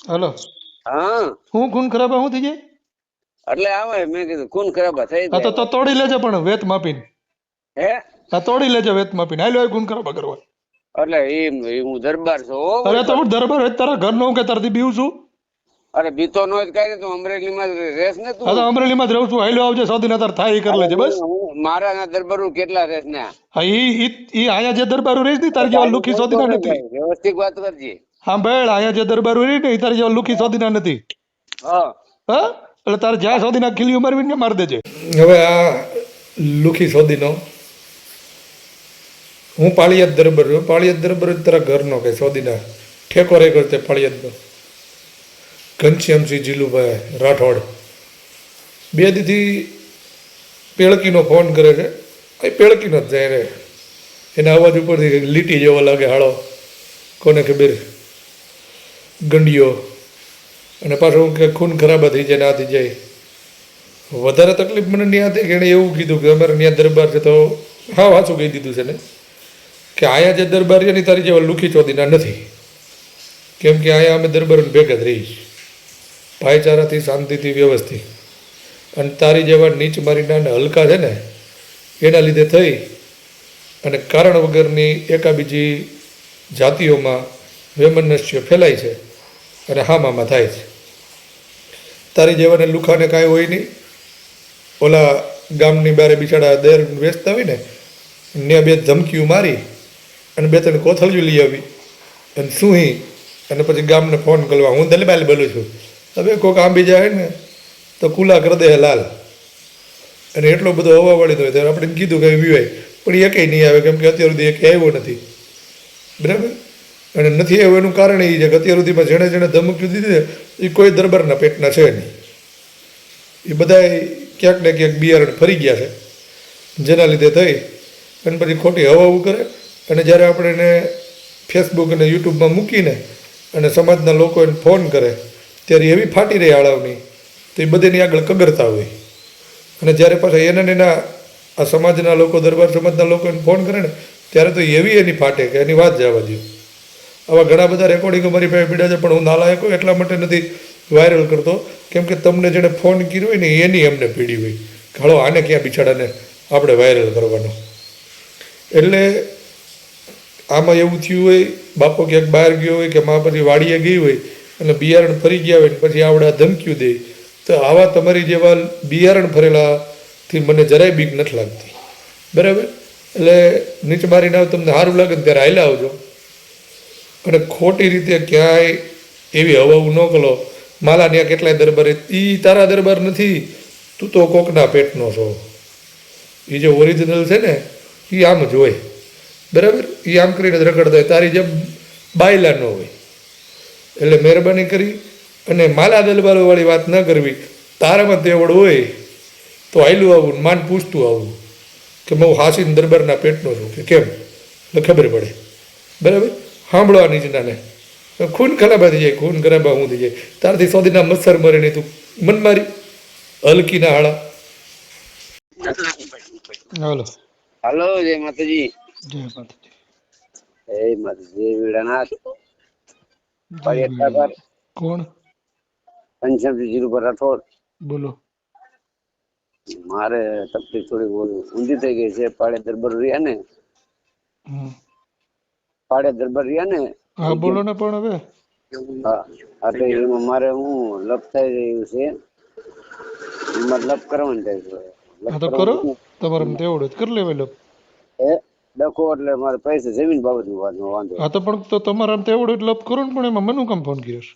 Hello. હા. હું ખૂન ખરાબા હું થઈ જાય? એટલે આવે મેં કીધું ખૂન ખરાબા થઈ તો જાય. તો તોડી લેજે પણ વેત માપીને. હે? હા તોડી લેજે વેત માપીને. હાલો ખૂન ખરાબા કરવા. એટલે એ હું દરબાર છું અરે તો હું દરબાર હોય તારા ઘર નો કે તારથી બીવું છું? અરે બીતો નો જ કાઈ તું અમરેલીમાં માં રેસ ને તું? હા તો અમરેલીમાં જ રહું છું. હાલો આવજે સૌથી નતર થાય એ કરી લેજે બસ. મારા ના દરબારો કેટલા રેસ ને હા ઈ ઈ અહીંયા જે દરબારો રહીશ ને તારી જેવા લુખી સૌથી નથી. વ્યવસ્થિત વાત કરજે. હા બેળ અહીંયા જે દરબાર ઉરી ને ઈ તારી જેવા લુખી સોદીના નથી. હા. હા? એટલે તારે જ્યાં સોદીના ખીલી મારવી ને માર દેજે. હવે આ લુખી સોદીનો હું પાળિયાદ દરબાર છું પાળિયાદ દરબાર તારા ઘરનો કે સોદીના. ઠેકો રે કરતે પાળિયાદનો ઘનશ્યામસિંહ જીલુભાઈ રાઠોડ. બે દીથી પેળકીનો ફોન કરે છે. એ પેળકીનો જ જાય રે. એના અવાજ ઉપરથી લીટી જેવો લાગે હાળો. કોને ખબર? ગંડિયો. અને પાછું કે ખૂન ખરાબા થઈ જાય ને થઈ જાય વધારે તકલીફ મને ત્યાં હતી કે એણે એવું કીધું કે અમારે ત્યાં દરબાર છે તો હા, વાંચું કહી દીધું છે ને. કે અહીંયા જે દરબાર છે ને તારી જેવા લુખી ચોદીના નથી. કેમ કે અહીંયા અમે દરબાર ભેગા જ રહીશ. ભાઈચારાથી, શાંતિથી, વ્યવસ્થિત. અને તારી જેવા નીચ મારીના અને હલકા છે ને, એના લીધે થઈ. અને કારણ વગરની એકાબીજી જાતિઓમાં વેમનસ્ય ફેલાય છે. અને હામામાં થાય છે. તારી જેવાને લુખાને કાંઈ હોય નહીં. ઓલા ગામની બારે બિચારા દર વેચતા હોય ને ને બે ધમકીઓ મારી અને બે ત્રણ કોથળીઓ લઈ આવી. અને સુહી અને પછી ગામને ફોન કરવા હું દલબાલ બોલું છું. હવે કોઈક આંબી જાય ને તો કુલા કરી દે લાલ. અને એટલો બધો હવા વળી હોય ત્યારે આપણે કીધું કે વિવાય. પણ એ નહીં આવે કેમ કે અત્યાર સુધી એક આવ્યો નથી. બરાબર? અને નથી આવ્યો એનું કારણ એ છે કે અત્યાર સુધીમાં જેણે જેણે ધમકીઓ દીધી એ કોઈ દરબારના પેટના છે નહીં. એ બધા ક્યાંક ને ક્યાંક બિયારણ ફરી ગયા છે, જેના લીધે થઈ. અને પછી ખોટી હવાવું કરે. અને જ્યારે આપણે એને ફેસબુક અને યુટ્યુબમાં મૂકીને અને સમાજના લોકો એને ફોન કરે, ત્યારે એવી ફાટી રહી આળવની તો એ બધીની આગળ કગરતા હોય. અને જ્યારે પાછા એના એના આ સમાજના લોકો, દરબાર સમાજના લોકો એને ફોન કરે ને, ત્યારે તો એવી એની ફાટે કે એની વાત જવા દો આવા ઘણા બધા રેકોર્ડિંગો મારી પાસે પીડા છે, પણ હું નાલાયક હોય એટલા માટે નથી વાયરલ કરતો. કેમ કે તમને જેણે ફોન કર્યો હોય ને, એની અમને પીડી હોય. હાલો, આને ક્યાં બિચારાને આપણે વાયરલ કરવાનો? એટલે આમાં એવું થયું હોય, બાપો ક્યાંક બહાર ગયો હોય કે મા પછી વાડીએ ગઈ હોય અને બિયારણ ફરી ગયા હોય પછી આવડા ધમક્યું દે, તો આવા તમારી જેવા બિયારણ ફરેલાથી મને જરાય બીક નથી લાગતી. બરાબર? એટલે નીચે મારીને આવ તમને સારું લાગે ને ત્યારે હાલ્યા આવજો. અને ખોટી રીતે ક્યાંય એવી હવાવું ન કરો. માલા ત્યાં કેટલાય દરબાર એ તારા દરબાર નથી, તું તો કોકના પેટનો છો. એ જે ઓરિજિનલ છે ને એ આમ જ હોય. બરાબર? એ આમ કરીને જ રખડતા હોય. તારી જેમ બાયલા ન હોય. એટલે મહેરબાની કરી અને માલા દરબારોવાળી વાત ન કરવી. તારામાં તેવડ હોય, તો આયલું આવું માન પૂછતું આવું. કે હું હાસીન દરબારના પેટનો છું કે કેમ? ખબર પડે. બરાબર? સાંભળવાની જ નાને ખૂન ખરાબા થઈ જાય ખૂન ખરાબા હું થઈ જાય. તારથી સોદીના મચ્છર મરે નહીં તું. મન મારી. હલકીના હાળા. હાલો. હલો જય માતાજી. જય માતાજી. જય માતાજી વીડાનાથ પાળિયાદ કોણ? પંચમજી પર રાઠોડ. બોલો. મારે તકલીફ થોડી બોલું ઊંધી થઈ ગઈ છે. પાડે દરબાર રહ્યા ને. હમ. પાડે દરબાર ને હા બોલો ને પણ હવે. એટલે એમાં મારે હું લપ થઈ રહ્યું છે. એમાં લપ કરવાનું થાય છે. હા તો કરો. તમારે તેવડે કરી લેવાય લપ. એ ડખો એટલે મારે પૈસા જમીન બાબતની વાતનો વાંધો હા તો પણ તો તમારે આમ તેવડે લપ કરો ને પણ એમાં મને કેમ ફોન કર્યો છે.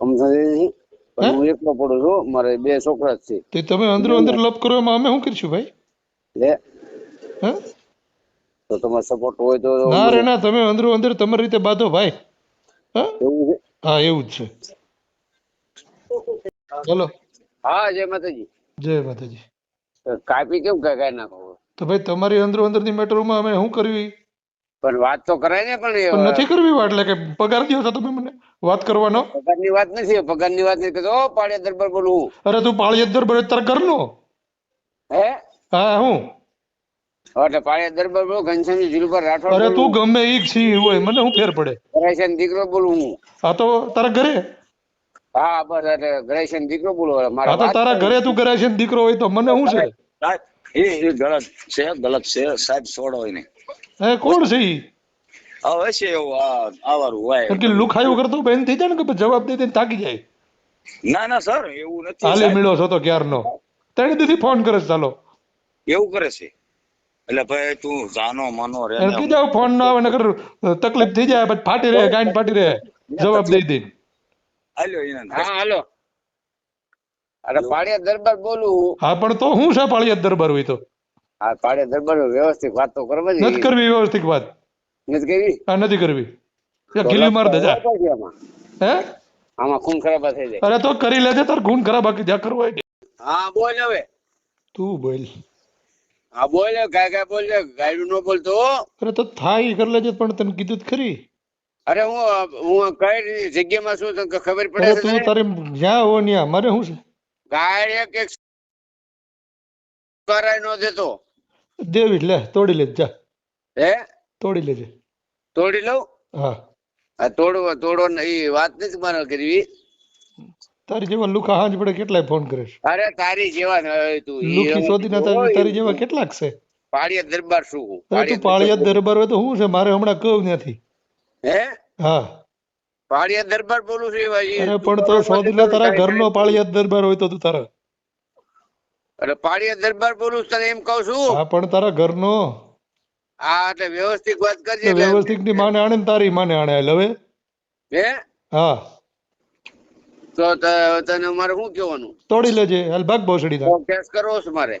સમજાય પણ હું? એકલો પડું છું. મારે બે છોકરા જ છે. તે તમે અંદરો અંદર લપ કરો એમાં અમે શું કરીશું ભાઈ? લે હે? તો તમારો સપોર્ટ હોય તો ના રે ના તમે અંદર અંદર તમારી રીતે બાંધો ભાઈ. હા? એવું જ છે. બોલો હા જય માતાજી. જય માતાજી. કાપી કેમ કાઈ નાખો? તો ભાઈ તમારી અંદરો અંદરની મેટરોમાં અમે શું કરવી? પણ વાત તો કરાય ને પણ નથી કરવી વાત? એટલે કે પગાર દો છો તમે મને? વાત કરવાનો? પગારની વાત નથી પગારની વાત નથી ઓ પાડે દરબાર બોલું. અરે તું પાળી દરબાર તાર કરનો હે? હા હું? એટલે પાડે દરબાર બોલું ઘનશ્યામજી પર રાઠોડ અરે તું ગમે ઈ છી હોય મને હું ફેર પડે? કરાય દીકરો બોલું હું. આ તો તારા ઘરે? હા બસ એટલે ગ્રેશન દીકરો બોલો આ મારા તો તારા ઘરે તું કરે દીકરો હોય તો મને શું છે? એ એ ગલત છે ગલત છે સાહેબ છોડો એને. એ કોણ છે ઈ? હવે છે એવું આ આવારું હોય. કે લુખાયું કરતો બેન થઈ જાય ને કે જવાબ દે દઈને થાકી જાય? ના ના સર એવું નથી હાલે મેળો છો તો ક્યારનો? ત્રણ દીધી ફોન કરે છે ચાલો. એવું કરે છે. એટલે ભાઈ તું જાનો માનો રે એને કીધું ફોન ન આવે નકર તકલીફ થઈ જાય પછી ફાટી રહે ગાંઠ ફાટી રહે. જવાબ દઈ દે. હાલો હા હાલો. અરે પાળિયા દરબાર બોલું. હા પણ તો હું છે પાળિયા દરબાર હોય તો? હા પાળિયા દરબાર વ્યવસ્થિત વાત તો કરવા નથી કરવી વ્યવસ્થિત વાત. નથી કરવી? હા નથી કરવી. ગીલી માર દે જા. આમાં. હે? આમાં ખૂન ખરાબ થઈ જાય. અરે તો કરી લેજે તાર ખૂન ખરાબ બાકી જા કરવું હોય હા બોલ હવે. તું બોલ. હા બોલ ગાય કાય બોલ ગાયડું નો બોલતો અરે તો થાય કર લેજે પણ તને કીધું ખરી. અરે હું હું કઈ જગ્યામાં છું તને ખબર પડે છે તું તારે જ્યાં હો ન્યા. મારે શું છે? ગાય એક એક કરાય નો દેતો. દેવી લે તોડી લેજે જા. હે? તોડી લેજે. તોડી લઉં? હા. આ તોડો તોડવો ને ઈ વાત નથી મારે કરવી. તારી જેવા લુખા હાંજ પડે કેટલાય ફોન કરે છે? અરે તારી જેવા ન હોય તું લુખી શોધી ના તારી જેવા કેટલાક છે? પાળિયા દરબાર શું? અરે તું પાળિયાદ દરબાર હોય તો શું છે? મારે હમણાં કહું ત્યાંથી હે? હા. પાળિયા દરબાર બોલું છું ભાઈ. અરે પણ તો શોધી લે તારા ઘરનો પાળિયા દરબાર હોય તો તું તારા અરે પાળિયા દરબાર બોલું તને એમ કહું છું. હા પણ તારા ઘરનો હા એટલે વ્યવસ્થિત વાત કરજે વ્યવસ્થિતની માને આણે ને તારી માને આણે હવે. હે? હા. તો તને મારે શું કહેવાનું? તોડી લેજે હાલ ભાગ ભોસડી કેસ કરવો છે મારે.